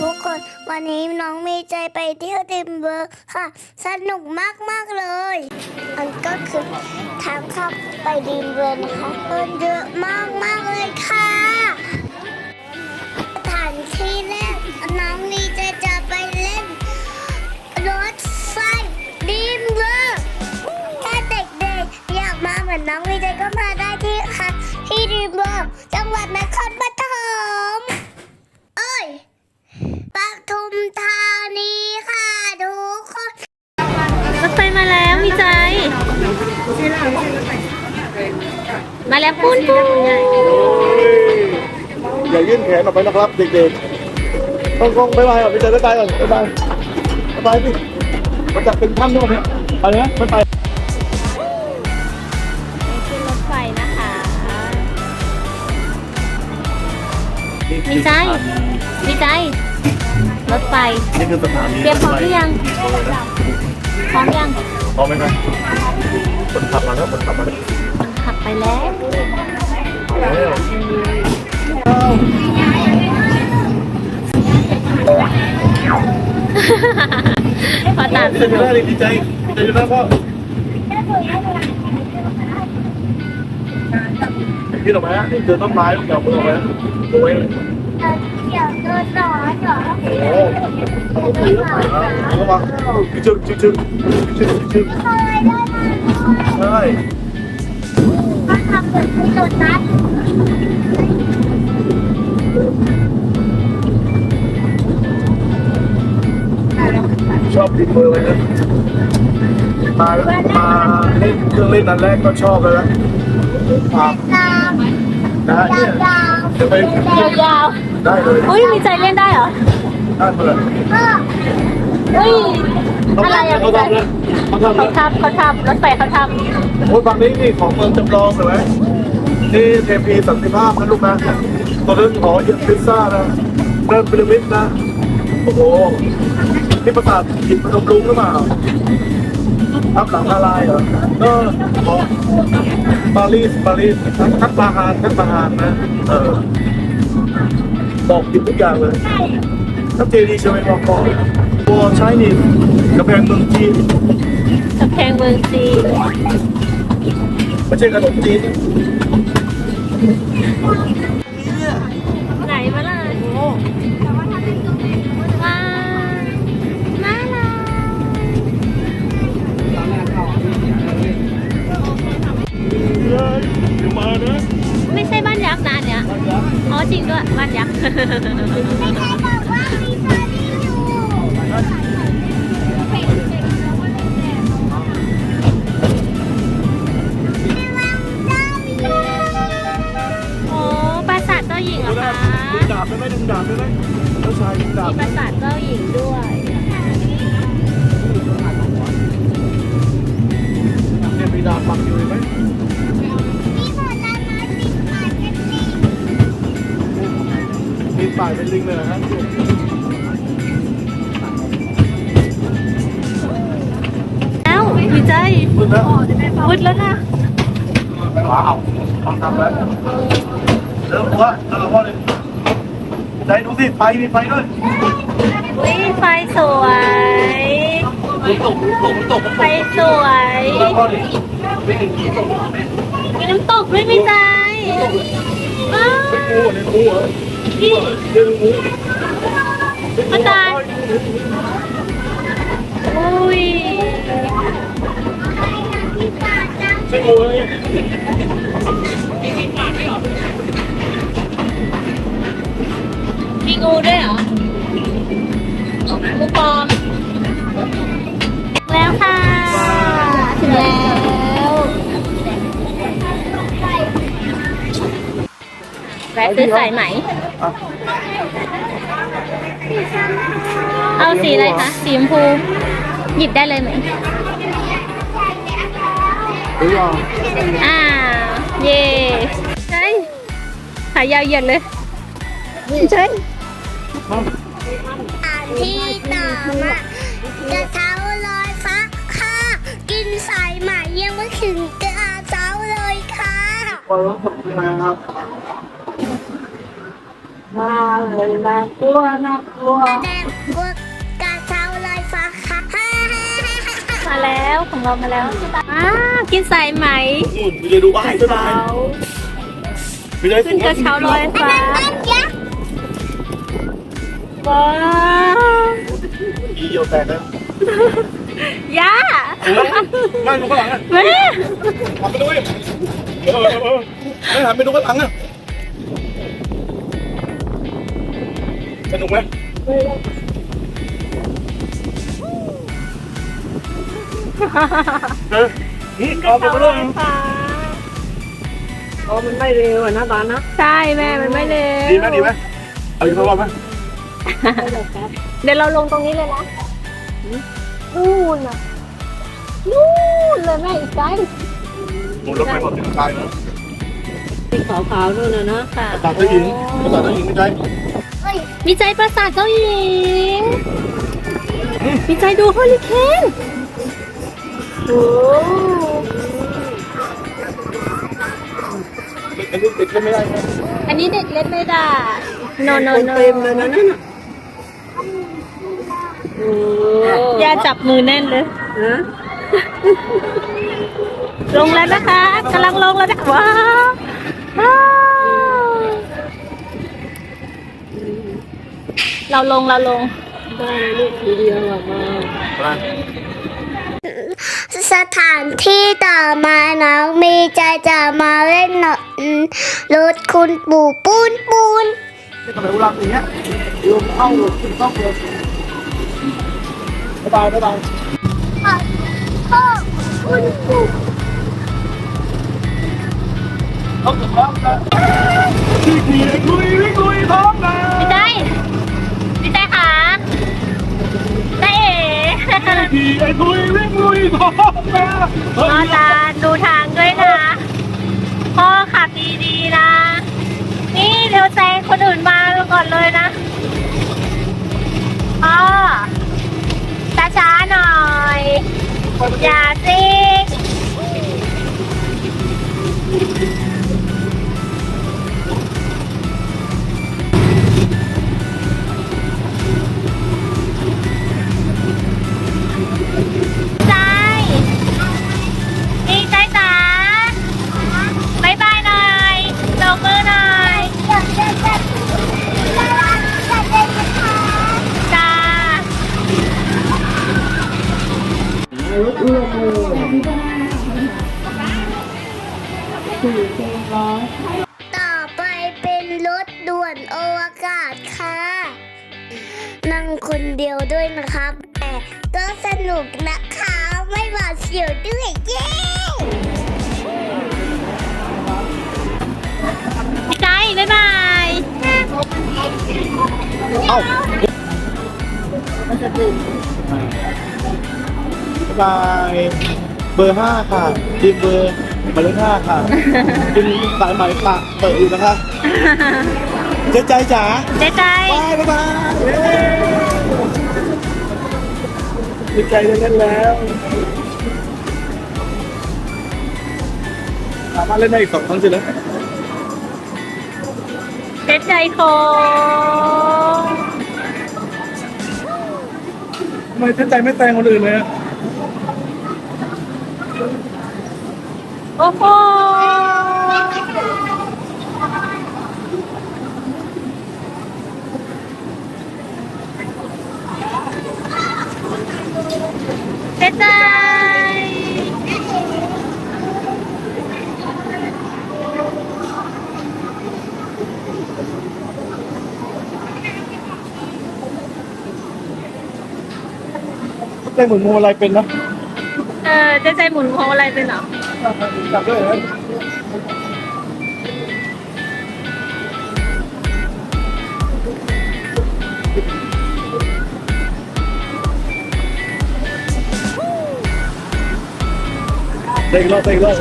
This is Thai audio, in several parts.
ทุกคน วันนี้น้องมีใจไปเที่ยวดิมเบอร์ค่ะ สนุกมากมากเลยมันก็คือทางเข้าไปดิมเบอร์นะคะคนเยอะมากมากเลยค่ะสถานที่แรกน้องมีใจจะไปเล่น รถไฟดิมเบอร์ถ้าเด็กๆ อยากมาเหมือนน้องมีใจก็มาได้ที่ค่ะที่ดิมเบอร์จังหวัดนครปฐมเอ้ย ปทุมธานีค่ะทุกคนรถไฟมาแล้วมีใจ มาแล้วปุ้นปุ้นอย่ายื่นแขนออกไปนะครับเด็กๆต้องกงบ๊ายบายก่อนไปเจอบ๊ายบายก่อนบ๊ายบายบ๊ายบายสิมันจะเป็นถ้ำด้วยเนี่ยไปนะไม่ไปขึ้นรถไฟนะคะมีใจ มีใจ รถไฟนี่คือสถานีเตรียมพร้อมหรือยังพร้อมยังพร้อมไหมครับคนขับมาแล้วคนขับมาแล้วขับไปแล้วพอตามดีสใจนุกเลยดีใจดีใจอยู่นะพ่อที่ออกมานี่คือต้นไม้ลูกเกี่ยวมือออกมาโอ้ยเดี๋ยวโดน ร้อนเหรอโอ้โหระวังชึกชึกชึกชึกชึกเคยได้ไหมใช่ก็ทำเหมือนที่โดนนัดชอบดิเบอร์เลยนะมามาเล่นเครื่องเล่นนันแรกก็ชอบเลยนะครับนะเนี่ยจะไปยาว ได้เลยๆอุ้ยมีใจเล่นได้เหรอได้เลยๆก็อุ้ยเขาอะไรอะทำเลยเขาทำเลเขายทำเขาทำรถไฟเขาทโอ้ยฝั่งนี้นี่ของเมืองจำลองเห็นไหมนี่เทพีสันติภาพนะลูกนะตัวนึงหอเยี่ยมพิซซ่านะเริ่มพีระมิดนะโอ้โหนี่ประสาทหินพนมรุ้งหรือเปล่าทับหลังละลายเหรอเออของปารีสปารีสทักบาฮานทักบาฮานนะเออ บอกผิดทุกอย่างเลยถ้าเจดีย์ใช่ไหมบอกบอกตัวใช้นี่กระแพงเมืองจีนำกำแพงเมืองจีนไม่ใช่ขนมจีนไหน หญิงเหรอคะดึงดาบได้ไหมดึงดาบได้ไหมเจ้าชายดึงดาบมีปราสาทเจ้าหญิงด้วยเนี่ยมีดาบปักอยู่เห็นไหมมีผลไม้ติดปากกันสิมีป่ายเป็นลิงเลยนะครับแล้วดีใจมึงนะวุดแล้วนะว้าวต้องทำแล้ว เริ่มตัวเริ่มพ่อเลยใจดูสิไฟมีไฟด้วยวิไฟสวย ตกตกตกไฟสวยเริ่มพ่อเลยมีน้ำตกด้วยมีใจว้าวงูในงูเหรอนี่เรื่องงูอาจารย์อุ้ยใช่งูเลย งูด้วยเหรองูปลอมแล้วค่ะ ถึงแล้ว แวะซื้อสายไหม เอาสีอะไรคะ สีชมพู หยิบได้เลยไหม หรือยังอ่า เย่ใช่ขายาวเหยียดเลย ใช่ ที่ต่อมาจะเท้าลอยฟ้าค่ะ กินสายไหมยังไม่ถึงกระเช้าเลยค่ะพอรู้สึกยังไงครับมาเลยนะกลัวนะกลัวแดงบวกกาเช้าลอยฟ้าค่ะ มาแล้วของเรามาแล้วอ่ากินสายไหมนู่นมีเลยดูบ้านด้วยบ้านมีเลยขึ้นกระเช้าลอยฟ้าบ้านยักษ์ ว้าวอีเดียวแตกนะย่านั่งดูข้างหลังอะแม่หันไปดูดิเออเออไม่หันไปดูข้างหลังอะสนุกไหมเออนี่เอาไปเช้าเรื่ลองอยฟ้าโอ้มันไม่เร็วอะนะตอนนะ ใช่แม่ มันไม่เร็ว ดีไหมดีไหมเอาอีกสักรอบไหม เดี๋ยวเราลงตรงนี้เลยนะนู่นน่ะนู่นเลยแม่อีกไกลหมุนรถไปหมดถึงกายนะที่ขาวๆนู่นนะนะค่ะภาษาเจ้าหญิงภาษาเจ้าหญิงไม่ใช่วิจัยประสาทเจ้าหญิงวิจัยดูเฮอริเคนโอ้อันนี้ติดก็ไม่ได้นะอันนี้เด็กเล่นไม่ได้ no no คน no เต็มเลยนะนั่นน่ะโอ้อ ย่าจับมือแน่นเลยฮะลงแล้วนะคะกำลังลงแล้วนะว้าวว้าวเราลงเราลงได้ลูกทีเดียวอะมามาสถานที่ต่อมาน้องมีใจจะมาเล่นหนรถคุณปู่ปูนปูนทำไมอุลังอย่างเงี้ยลมเข้าลมขึ้นเข้าเลย บ๊ายบายบ๊ายบายพ่อคุณปู่เขาถึงแล้วนะที่ขี่ไอ้ลุยวิ่งลุยท้องนะพี่ใจพี่ใจค่ะได้เอ๋ขี่ไอ้ลุยวิ่งลุยท้องนะพ่อตาดูทางด้วยนะ พ่อขับดีๆนะ นี่เดี๋ยวแซงคนอื่นมาก่อนเลยนะพ่อช้าๆหน่อย อ สี่เซนต์ร้อยต่อไปเป็นรถด่วนอวกาศค่ะ นั่งคนเดียวด้วยนะครับ แต่ก็สนุกนะคะ ไม่หวาดเสียวด้วยเย้พี่ใจบายบายเอ้า บ๊ายบายเบอร์ห้าค่ะทีมเบอร์หมายเลขห้าค่ะเป็นสายไหมปะเปิดอยู่นะคะเจ๊ใจจ๋าเจ๊ใจบายบ๊ายบายเย้ดีใจเล่นแล้วสามารถเล่นได้อีกสองครั้งสินะเจ๊ใจโคงทำไมเจ๊ใจไม่แซงคนอื่นเลยอะ โอ้โหเจ๊ ใจเต้นเหมือนงูอะไรเป็นนะเออเจ๊ใจหมุนโค้งอะไรเป็นเหรอจับด้วยเหรอเด็กรอบเด็กรอบ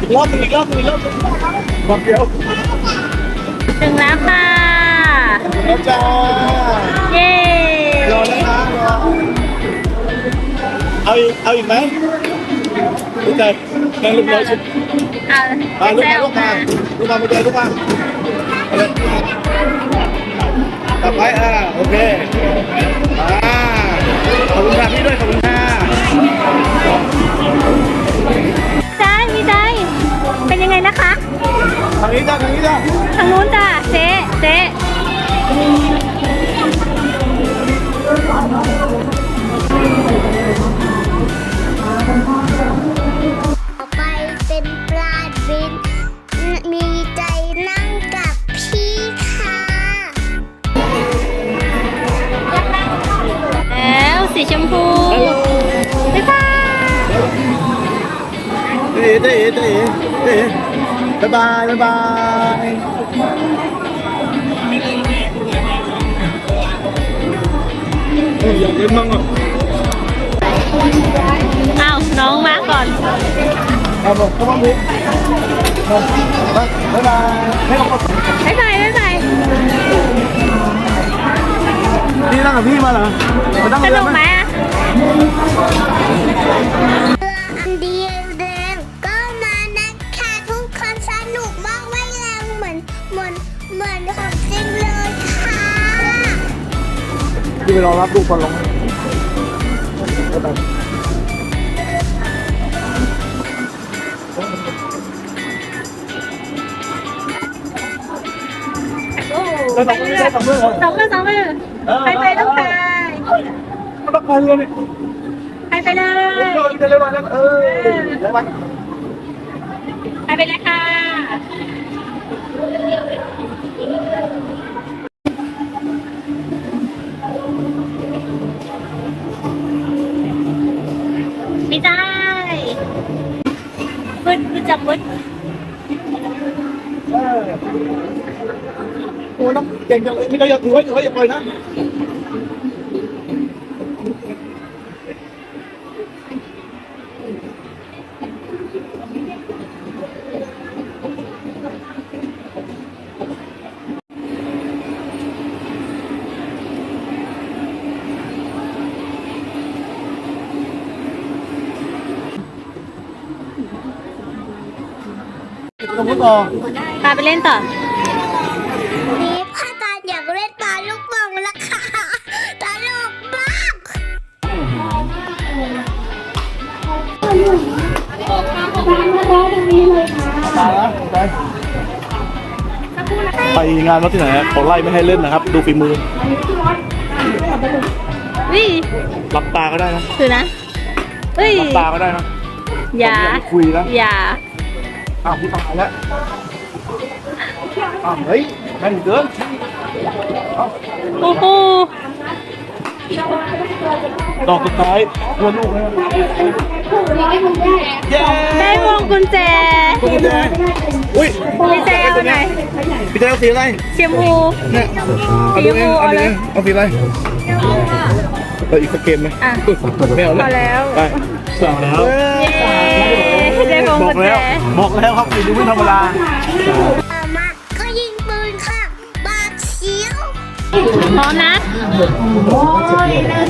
อีกรอบหนึ่งอีกรอบหนึ่งอีกรอบหนึ่งรอบเดียวถึงแล้วค่ะแล้วจ้าเย้รอแล้วนะรอ เอาอีกเอาอีกไหมลูกใจนั่งลูกน้อยชุดอะมาลูกเจ๊มาใจลูกมาลูกมาไม่ได้ลูกมาเอาเลยต่อไปอ่าโอเคอ่าขอบคุณค่ะพี่ด้วยขอบคุณค่ะใจมีใจ เป็นยังไงนะคะ ทางนี้จ้าทางนี้จ้า ทางนู้นจ้ะ บ๊ายบายบ๊ายบายเฮ้ยอยากเล่นมั่งอะอ้าวน้องมาก่อนเอาบอกเข้ามาพี่บ๊ายบายให้เราบ๊ายบายบ๊ายบายนี่นั่งกับพี่มาเหรอมานั่งสเรือนุกไหไหม มือนของจริงเลยค่ะพี่ไปรอรับลูกก่อนลงบ๊ายบายแล้วสองมือสองมือสองมือสองมือไปไปต้องไปมันต้องพายเรือนี่ไปไปเลยเดินจะเร็วหน่อยนะเออเร็วไปไปไปเลยค่ะ บึดบึดจับบึดเออโอ้น้องเก่งจังเลยนี่ก็อย่าถือไว้ถือไว้อย่าปล่อยนะ สมมติต่อพาไปเล่นต่อนี่พ่อตาอยากเล่นปลาลูกโป่งแล้วค่ะตลกมากตายนะไปไปงานวัดที่ไหนอะเขาไล่ไม่ให้เล่นนะครับ ดูฝีมือวิหลับตาก็ได้นะคือนะเฮ้ยหลับตาก็ได้นะอย่าคุยนะอย่า อ้าวพี่ตายแล้วอ้าวเฮ้ยแม่นเกินโอ้โหดอกสุดท้ายเพื่อลูกนะครับเย้ได้วงกุญแจคุณแจอุ้ยพี่แจเอาไหนพี่แจเอาสีอะไรเชียมพูเนี่ยเอาดูเองเอาดูเองเอาสีอะไรเอออีกสักเกมไหมอะไม่เอาพอแล้วไปสั่งแล้วเย้ได้วง บอกุกญแจแล้วบอกแล้วครับสีดูไม่ธรรมดาต่อมาก็ยิงปืนค่ะ บาดเชียว พร้อมนะ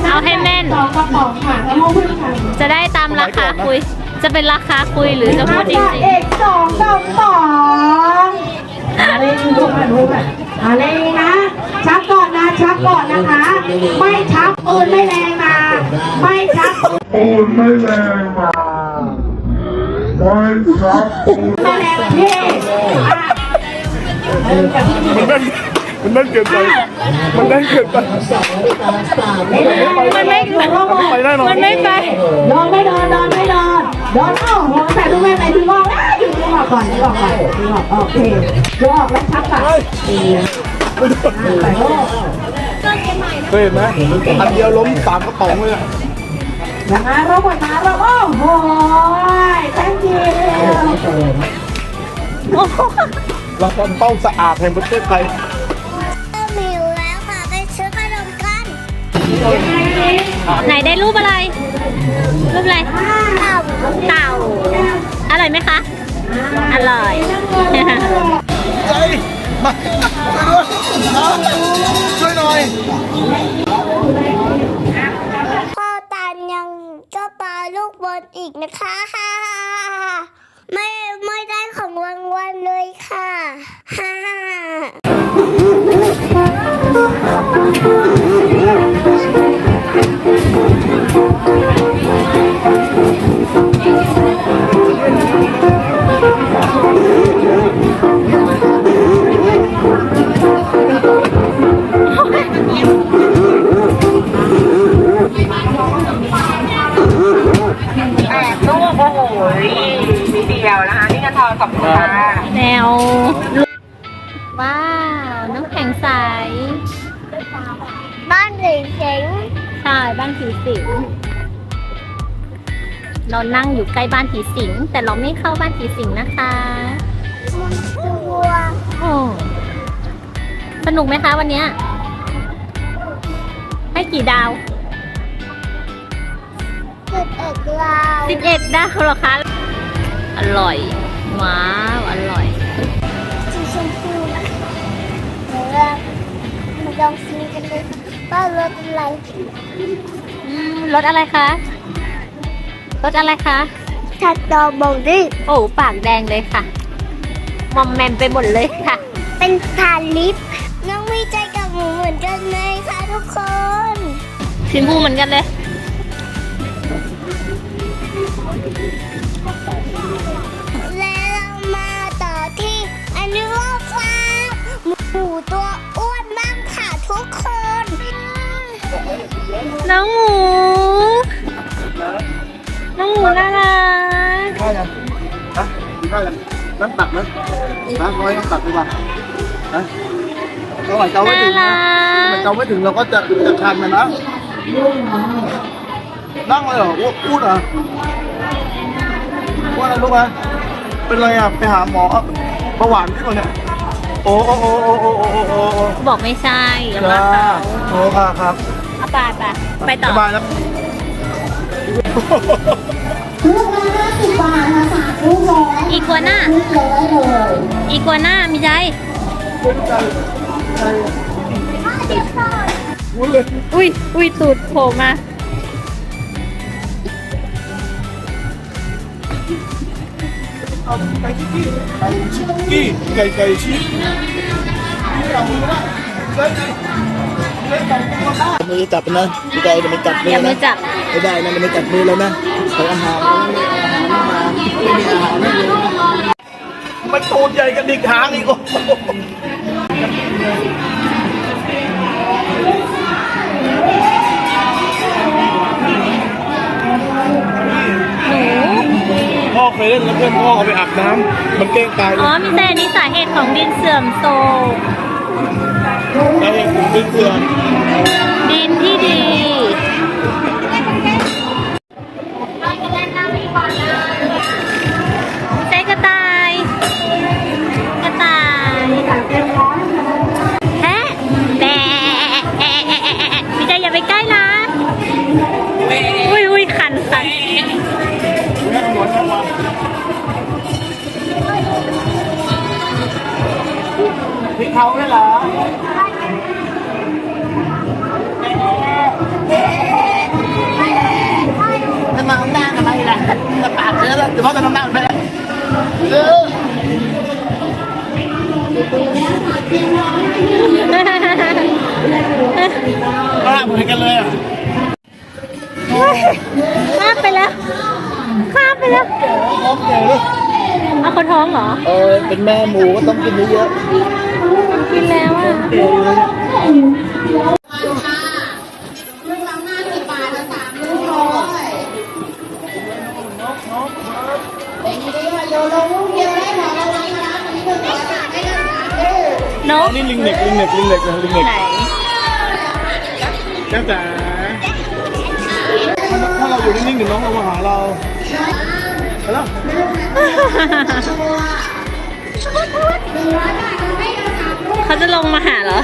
เอาให้แม่น จะได้ตามราคาคุย จะเป็นราคาคุยหรือจะพูดจริงเอกสองสองสองอะไรดูกันดูกันอะไรนะชักก่อนนะชักก่อนนะคะ ไม่ชักปืนไม่แรงนะไม่ชักปืนไม่แรงนะไม่ชักปืนไม่แรงพี่อ่มันแน่นมันแน่นเกินไปมันแน่นเกินไปๆมันไม่ไปได้หรอมันไม่ไปโดนไม่โดนโดนไม่โดนโดนเอ้าหัวแต่ดูแม่ไหนดึงออกอะดึงออกก่อนดึงออกก่อนดึงออกโอเคดึงอกแล้วชักก่อนแต่โอ้เคยเห็นไหมอันเดียวล้มสามกระป๋องเลย อะนะคะเราหมดมาเราโอ้โห thank you เราต้องเป้าสะอาดแห่งประเทศไทยเริ่มหิวแล้วค่ะไปซื้อขนมกันไหนได้รูปอะไร รูปอะไร เต่าเต่าอร่อยไหมคะ อร่อยใจมาช่วยหน่อย พ่อตานยังเจ้าป ลาลูกบอลอีกนะคะ ไม่ไม่ได้ของรางวัลเลยค่ะฮ่า นั่งอยู่ใกล้บ้านผีสิง แต่เราไม่เข้าบ้านผีสิงนะคะตัวโอ้สนุกไหมคะวันเนี้ยให้กี่ดาวเกิดเอกลาว11ดาวเหรอคะ อร่อยว้าวอร่อยสีชมพูเดี๋ยวเรามาลองซื้อกันเลยว่ารถอะไรอืมรสอะไรคะ รสอะไรคะถ้าตอบอกดิโอ้ปากแดงเลยค่ะ มอมแมมไปหมดเลยค่ะ เป็นทาลิป น้องมีใจกับหมูเหมือนกันเลยค่ะทุกคนสีชมพูเหมือนกันเลยและเรามาต่อที่อันนี้ว่าฟ้าหมูตัวอ้วนมากค่ะทุกคน น้องหมูน้อง หมูน่ารักข้าวยังฮะกินข้าวยังน้ำตักไหมน้ำร้อยน้ำตักดีกว่าฮะเราไห้เจ้าไม่ถึงนะเจ้าไม่ถึงเราก็จะจะทานมันนะนั่งเลยเหรออ้วนเหรอว่าอะไรลูกอะเป็นไรอะไปหาหมอเบาหวานที่ก่อนเนี่ยโอ้โอ้โอ้โอ้โอ้โอ้โอ้บอกไม่ใช่อย่ามาเขโอ้ค่ะครับไปไปไปต่อไปแล้ว ลูกละห้าสิบบาทค่ะสามลูกร้อยอีกัวน่า ลูกร้อยเลยอีกัวน่ามีใจอุ้ยเลยอุ้ยอุ้ยตูดโผล่มาไก่ชิกกี้ไก่ชิกกี้ไก่ไก่ชิกมือจับนะพี่ไก่จะไม่จับมืออย่ามืนะอจับ ไม่ได้นะมันไม่จับมือแล้วนะใส่ อาหารไม่มีอาหารไม่มีอาหารไม่เลยมันตูดใหญ่กันดิกหางอีกโอ้โหหนูพ่อเคยเล่นแล้วเพื่อนพ่อเอาไปอาบน้ำมันเก้งตายเลอ๋อยมีแต่อันนี้สาเหตุของดินเสื่อมโทรมแล้วเห็นผมเป็นเสือดินที่ดีใพี่เขาได้เหรอจะมาหน้าทำไมล่ะจะปาดเนื้อแล้วเดี๋ยวพ่อจะน้ำหน้าไปแล้วเออก็เหมือนกันเลยอะข้ามไปแล้ว ข้ามไปแล้วท้องแก่ เลยเอาคนท้องเหรอ เออ เป็นแม่หมูก็ต้องกินเยอะกินแล้วอะนกนี่ลิงเน็กลิงเน็กลิงเน็กนะลิงเน็กไหนแก้วจ๋าถ้าเราอยู่นิ่งๆเดี๋ยวน้องเรามาหาเราไป แล้วเขาจะลงมาหาเหรอ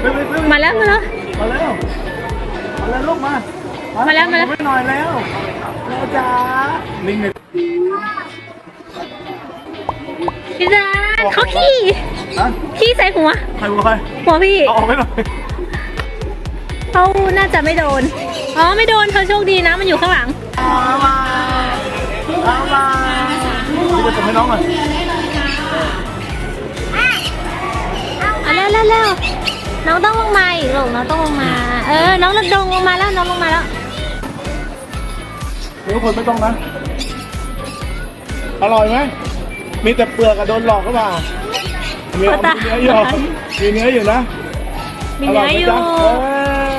ไปไปไปมาแล้วมาแล้วมาแล้วมาแล้วลูกมา มาแล้วมาแล้วไม่หน่อยแล้วแล้วจ๋าลิงเน็กพี่จานเขาขี้ฮะขี้ใส่หัวใครวัวใครหัวพี่เอาออกไปหน่อยเขาน่าจะไม่โดน อ๋อ ไม่โดนเธอโชคดีนะ มันอยู่ข้างหลัง เอามาเอามาพี่จะส่งให้น้องหน่อยเอาเร็วเร็วเร็วน้องต้องลงมาอีกลูกน้องต้องลงมา เออ น้องลงลงมาแล้ว น้องลงมาแล้ว เดี๋ยวคนไม่ต้องนะ อร่อยไหม มีแต่เปลือกกับโดนหลอกก็เปล่ามีก็ตามีเนื้ออยู่มีเนื้ออยู่นะมีเนื้ออยู่ ร่ไหมจ๊ะ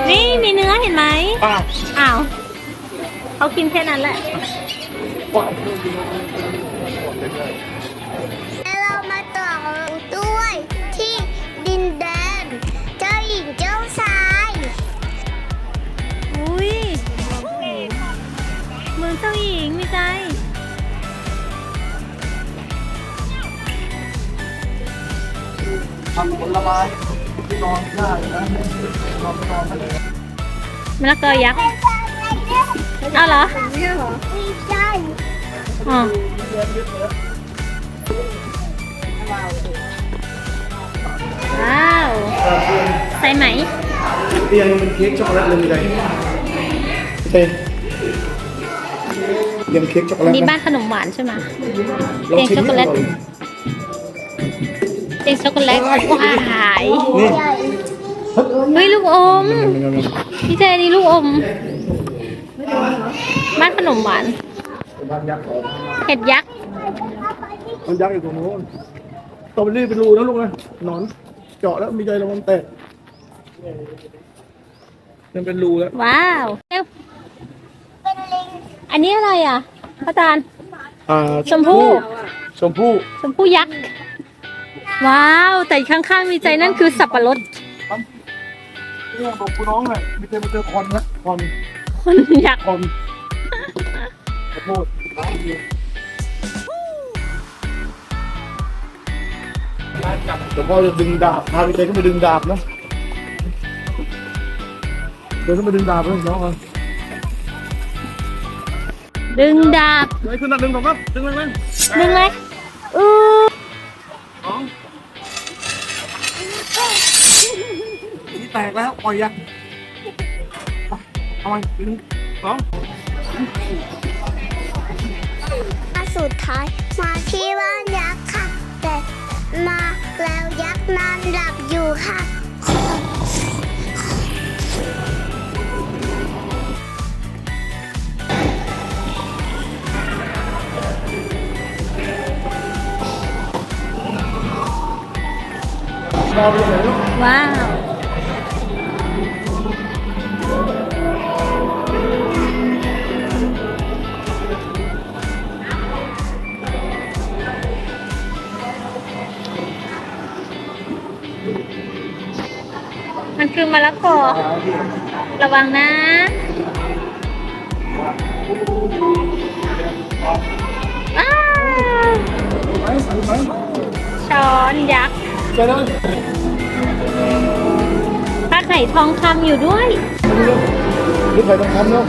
เนี่มีเนื้อเห็นไหมอะอ้าว เขากินแค่นั้นแหละแล้วเรามาต่อด้วยที่ดินแดน เจ้าหญิงเจ้าชายอุ้ยเมืองเจ้าหญิงมีใจทำผลไม้ที่นอนได้นะนอนนอนได้มะละกอยักษ์ เอาเหรอไม่ใช่อ๋อว้าว ใส่ไหม เตียงเป็นเค้กช็อกโกแลตเลยมีอะไรเต้เตียงเค้กช็อกโกแลตนี่นะบ้านขนมหวานใช่ไหมลองชิมเตียงช็อกโกแลตนี่เป็นช็อกโกแลตว้ายนี่เฮ้ยลูกอม พี่เจนี่ลูกอม บ้านขนมหวานบ้านยักษ์เห็ดยักษ์ มันยักษ์อยู่ตรงนู้นสตรอเบอรี่เป็นรูนะลูกนะหนอน เจาะแล้วมีใจระวังแตกยังเป็นรูแล้วว้าวเร็วอันนี้อะไรอะพระอาจารย์ อ่าชมพู่ ชมพู่ชมพู่ยักษ์ ว้าว แต่ข้างๆมีใจนั่นคือสับปะรด เนี่ยบอกคุณน้องเลยมีเจอมาเจอคอนนะคอน คนยักอนขอโทษเดี๋ยวพ่อจะดึงดาบพาไปเจขึ้นไปดึงดาบนะเดินขึ้นไปดึงดาบเลยน้องเอาดึงดาบเดินขึ้นนะดึงสอครับดึงเลยไหมดึงเลยอือสองนี่แตกแล้วปล่อยยัง เอาไปดึงสองมาสุดท้ายมาที่บ้านยักษ์ค่ะ แต่มาแล้วยักษ์นอนหลับอยู่ค่ะรอไปไหนลูกว้าว คือมะละกอระวังนะอ้าวไหมไหมช้อนยักษ์เจอแล้วปลาไข่ทองคำอยู่ด้วยนี่ใครต้องทำเนาะ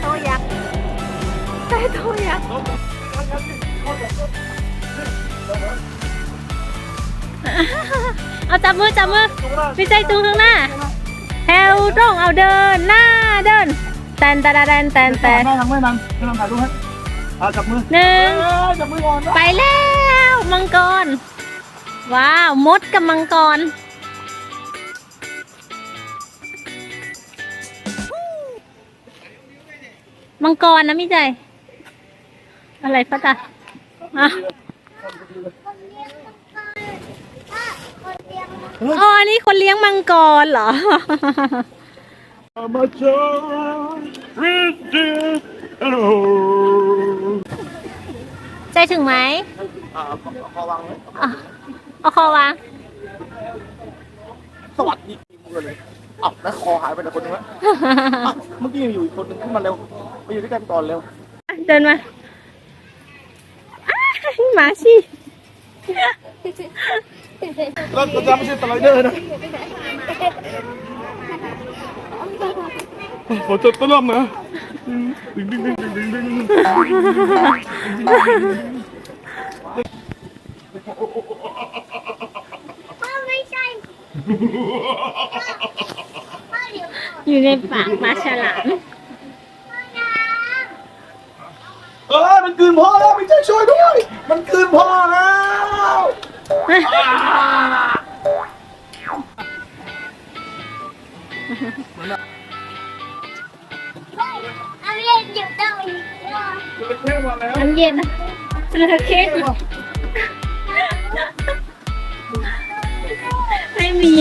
โตยักษ์ใต้โตยักษ์ เอาจับมือจับมือพี่ใจจูงข้างหน้าแถวตรงเอาเดินหน้าเดินแตนแตนแตนแตนแตนแม่ทำไม่นานไม่นานถ่ายรูปให้อ่าจับมือหนึ่งเอ้ยจับมือก่อนนะไปแล้วมังกรว้าวมดกับมังกรมังกรนะมิใจ อะไรพะตาอะ อ๋ออันนี้คนเลี้ยงมังกรเหรอมาเจอริดดิฮัลโหลใจถึงไหมอ่าขอวางไว้อะเอาคอวาง สวัสดีมือเลยอ้าวแล้วคอหายไปไหนคนนึงวะอ้าวเมื่อกี้ยังอยู่อีกคนนึงขึ้นมาเร็วมาอยู่ด้วยกันก่อนเร็วเดินมาอ้ายหมาสิ แล้วเราจะไม่ใช่สไลเดอร์นะขอจดต้นลำนะดึงดึงดึงดึงดึงดึงพ่อไม่ใช่อเดี๋ยวก่อนอยู่ในปากปลาฉลาม เอาเย็นเก็บตังค์อีกนเท่มานเย็นนระเข้ไม่มี